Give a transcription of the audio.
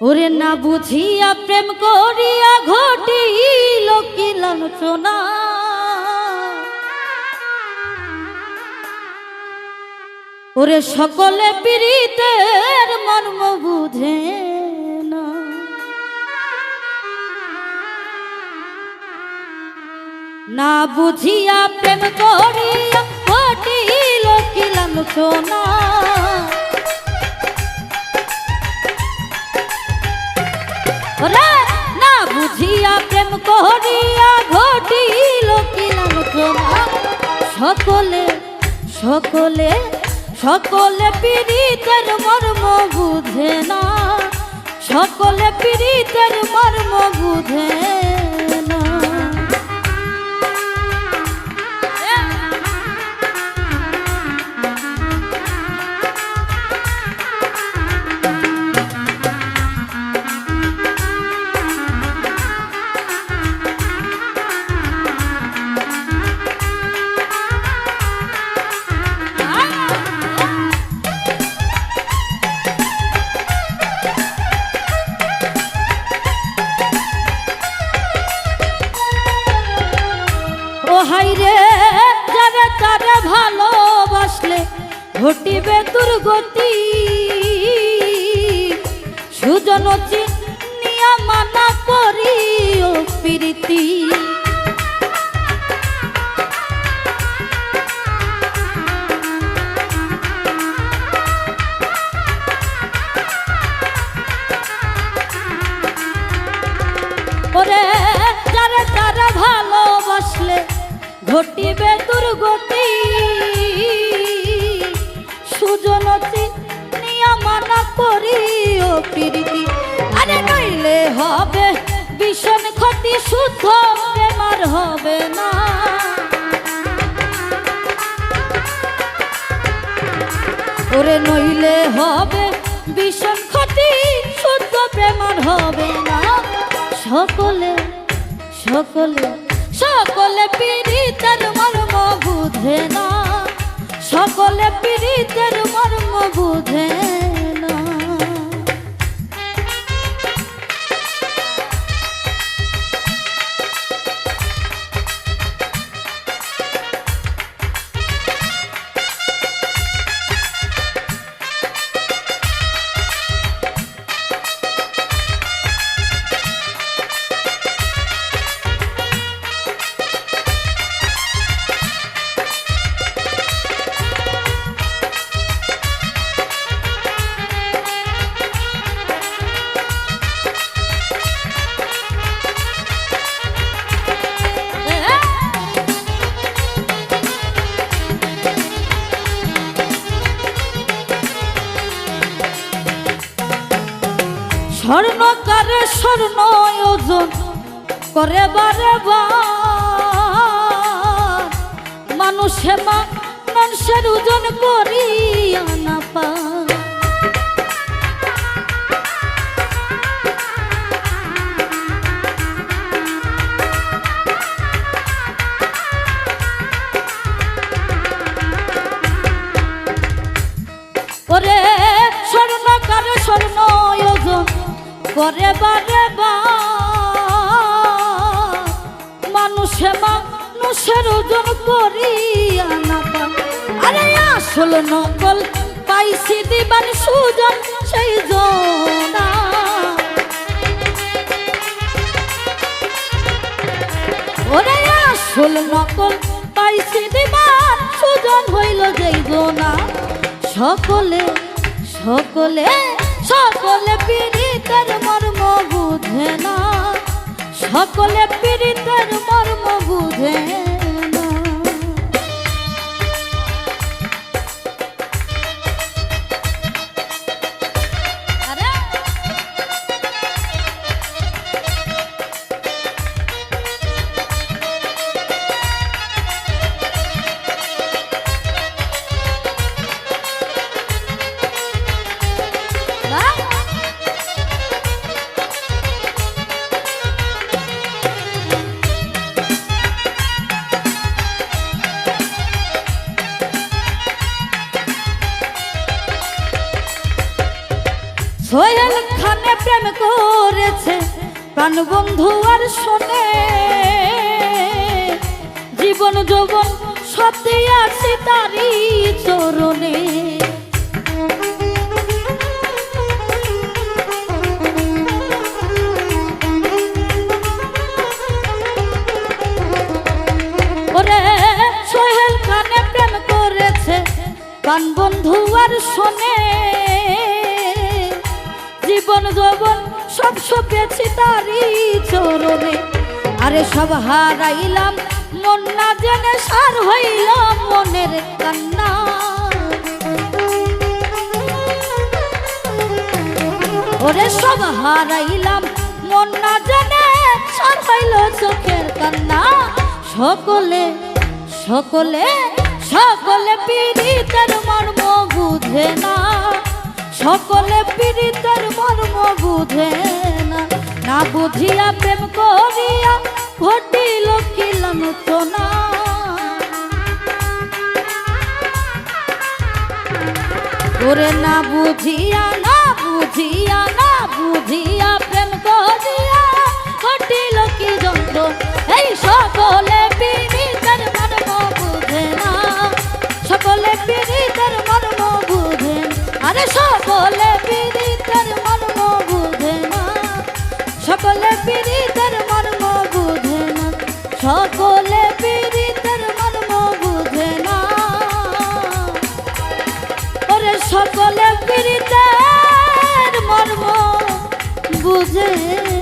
ওরে না বুঝিয়া প্রেম করিয়া ঘটিল কি লাঞ্ছনা? ওরে সকলে পীড়িতের মর্ম বুঝে না। বুঝিয়া প্রেম করিয়া ঘটিল কি লাঞ্ছনা? সকলে সকলে সকলে পীড়িতের মর্ম বুঝে না। সকলে পীড়িতের মর্ম বুঝে ঘটিবে দুর্গতি। সুজন চিনিয়া মানা করি ও প্রীতি ঘটিবে দুর্গতি মানা নইলে হবে শুদ্ধ বেমার হবে না। ওরে নইলে হবে, ভীষণ ক্ষতি, শুদ্ধ প্রেমার হবে না। সকলে সকলে সকলে পীড়িতের মর্ম বুঝে না। সকলে পীড়িতের মর্ম বুঝে। স্বর্ণকারে স্বর্ণ ওজন করে বারে মানুষে মানুষের ওজন করিয়া না পায়। করে বারে মানুষে মানুষের ওজন করিয়া না। আরে আসল নকল পাইছি দিবান সুজন সেই জনা ওরে আসল নকল পাইছি দিবান সুজন হইল যাইব না সকলে সকলে সকলে পীড়িতের মর্ম বুঝে না। সকলে পীড়িতের মর্ম বুঝে না। সোহেল খানে প্রেম করেছে, প্রাণ বন্ধু আর শোনে। জীবন যৌবন সত্যি আছে তারই চরণে। সোহেল খানে প্রেম করেছে, প্রাণ বন্ধু আর শোনে। জীবন যৌবন, সব সপেছি তারই চরণে। আরে সব হারাইলাম, মন না জেনে সার হইলাম মনের কান্না। ওরে সব হারাইলাম, মন না জানে সার হইল চোখের কান্না। সকলে সকলে সকলে পীড়িতের মর্ম বুঝে না। সকলে পীড়িতের বুঝে না না বুঝিয়া প্রেম করিয়া ঘটিল কি লাঞ্ছনা। ওরে না বুঝিয়া না বুঝিয়া না বুঝিয়া প্রেম করিয়া ঘটিল কি যন্ত্র। এই সকলে পীড়িতের মর্ম বুঝে না, সকলে পীড়িতের মর্ম বুঝে আরে সকলে বুঝে